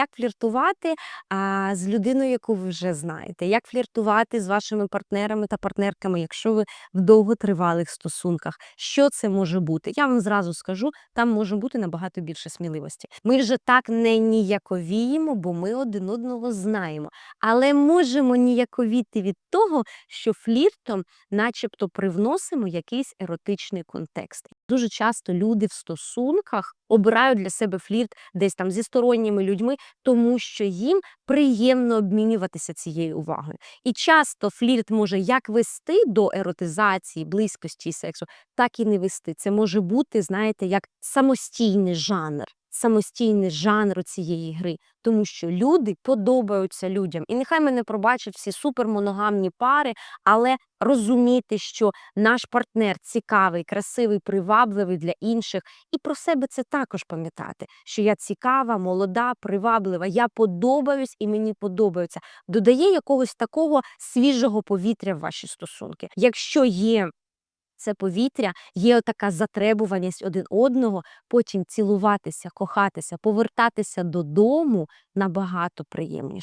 Як фліртувати а, з людиною, яку ви вже знаєте? Як фліртувати з вашими партнерами та партнерками, якщо ви в довготривалих стосунках? Що це може бути? Я вам зразу скажу, там може бути набагато більше сміливості. Ми вже так не ніяковіємо, бо ми один одного знаємо. Але можемо ніяковіти від того, що фліртом, начебто, привносимо якийсь еротичний контекст. Дуже часто люди в стосунках обирають для себе флірт десь там зі сторонніми людьми, тому що їм приємно обмінюватися цією увагою. І часто флірт може як вести до еротизації, близькості і сексу, так і не вести. Це може бути, знаєте, як самостійний жанр. Самостійний жанр цієї гри, тому що люди подобаються людям. І нехай мене пробачать всі супермоногамні пари, але розуміти, що наш партнер цікавий, красивий, привабливий для інших, і про себе це також пам'ятати, що я цікава, молода, приваблива, я подобаюсь і мені подобаються. Додає якогось такого свіжого повітря в ваші стосунки. Якщо є це повітря, є така затребуваність один одного, потім цілуватися, кохатися, повертатися додому набагато приємніше.